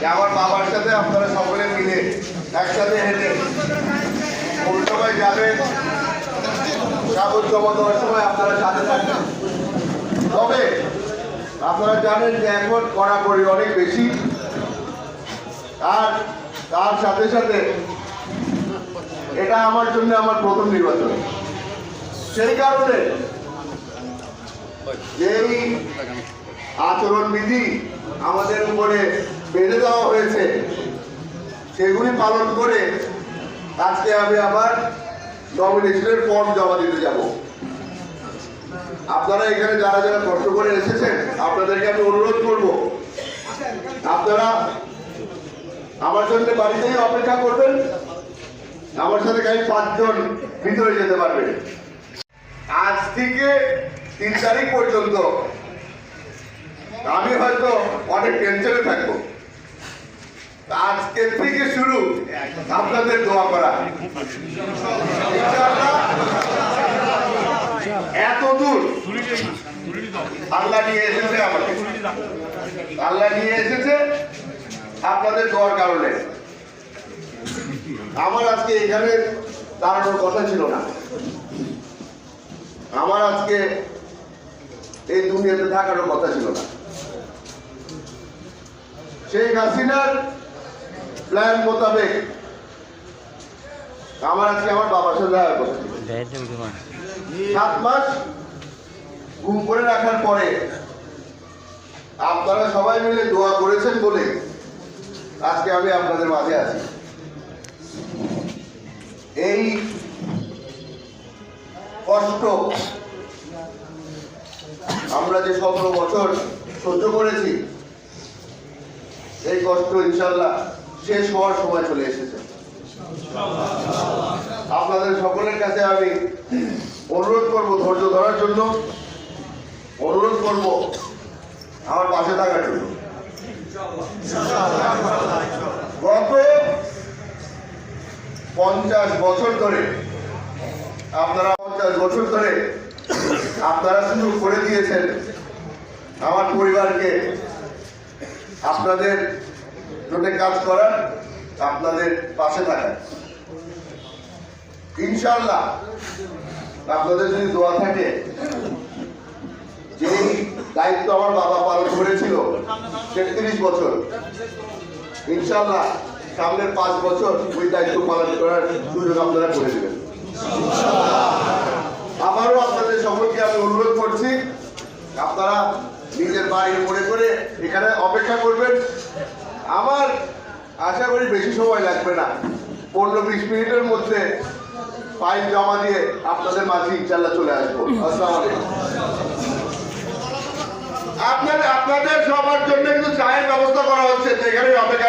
যে আমার বাবার সাথে আপনারা সকলে মিলে একসাথে হেঁটে পৌরসভায় যাবেন। কাগজ জমা দেওয়ার সময় আপনারা সাথে থাকবেন। তবে আপনারা জানেন যে এখন কড়াকড়ি অনেক বেশি। আর তার সাথে সাথে এটা আমার জন্য আমার প্রথম নির্বাচন। সেই কারণে যেই আচরণবিধি আমাদের উপরে বেঁধে দেওয়া হয়েছে। সেগুলি পালন করে আজকে আমি আবার নমিনেশনের ফর্ম জমা দিতে যাব। আপনারা এখানে যারা যারা কষ্ট করে এসেছেন, আপনাদেরকে আমি অনুরোধ করব, আপনারা আমার জন্য বাড়িতেই অপেক্ষা করবেন। আমার সাথে গাড়ি পাঁচজন ভিতরে যেতে পারবেন। আজ থেকে তিন তারিখ পর্যন্ত আমি হয়তো অনেক টেনশনে থাকব। আজকে থেকে শুরু। আপনাদের দোয়া করা। এত দূর। আল্লাহ নিয়ে এসেছে আমাকে। আল্লাহ নিয়ে এসেছে আপনাদের দোয়ার কারণে। আমার আজকে এখানে দাঁড়ানোর কথা ছিল না। আমার আজকে এই দুনিয়াতে থাকারও কথা ছিল না। শেখ হাসিনার প্ল্যান মোতাবেক আমার আজকে আমার বাবার সাথে দেখা সাত মাস ঘুম করে রাখার পরে আপনারা সবাই মিলে দোয়া করেছেন বলে আজকে আমি আপনাদের মাঝে আছি। এই কষ্ট আমরা যে সতেরো বছর সহ্য করেছি এই কষ্ট ইনশাল্লাহ শেষ হওয়ার সময় চলে এসেছে। আপনাদের সকলের কাছে আমি অনুরোধ করব, ধৈর্য ধরার জন্য অনুরোধ করব আমার পাশে থাকার জন্য। গত পঞ্চাশ বছর ধরে, আপনারা পঞ্চাশ বছর ধরে আপনারা শুরু করে দিয়েছেন আমার পরিবারকে আপনাদের জন্য কাজ করার, আপনাদের পাশে থাকার। ইনশাল্লাহ আপনাদের যদি দোয়া থাকে, যেই দায়িত্ব আমার বাবা পালন করেছিল, তেত্রিশ বছর ইনশাল্লাহ সামনের পাঁচ বছর ওই দায়িত্ব পালন করার সুযোগ আপনারা করে দেবেন। আবারও আপনাদের সকলকে আমি অনুরোধ করছি, আপনারা নিজের বাড়ি মনে করে এখানে অপেক্ষা করবেন। আমার আশা করি বেশি সময় লাগবে না। পনেরো বিশ মিনিটের মধ্যে পাইপ জমা দিয়ে আপনাদের মাঝে ইনশাল্লাহ চলে আসব। আসসালাম আপনাদের আপনাদের সবার জন্য একটু চায়ের ব্যবস্থা করা হচ্ছে। সেখানে অপেক্ষা